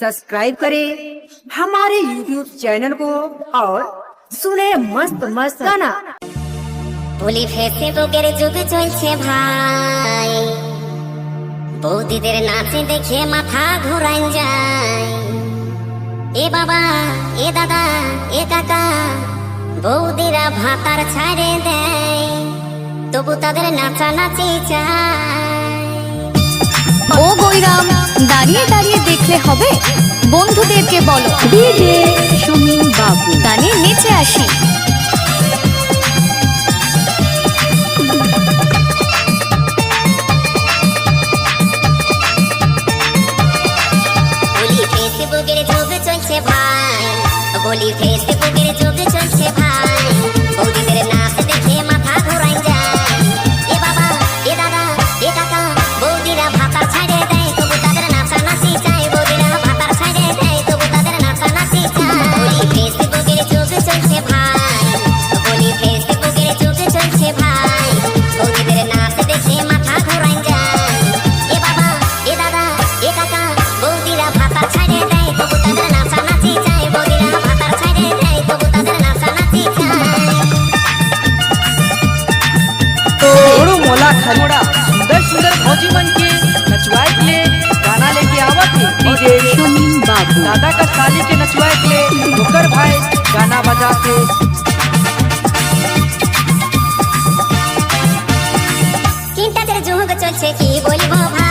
Subscribe करें हमारे YouTube channel को और सुने मस्त मस्त गाना বলি ফেসবুকের যুগ চলছে ভাই বৌদিদের নাচে দেখে মাথা ঘোরাই যায় এ বাবা এ দাদা এ কাকা বৌদিরা ভাতার ছাড়ে দেয় তবু তাদের নাচা নাচি চায় ও বৈরাম দাঁড়িয়ে দাঁড়িয়ে দেখলে হবে। বন্ধুদেরকে বলো। সুমিন বাবু। গানে নেচে আসি। বলি ফেসবুকের যুগ চলছে ভাই। বলি ফেসবুকের যুগ চলছে ভাই। सुंदर सुंदर भौजी मन के नचवाए के गाना लेके आवत डीजे। बाबू। दादा का साली के नचवाए के भाई गाना बजा के चिंता तेरे जो चल छे की बोलबो भाई।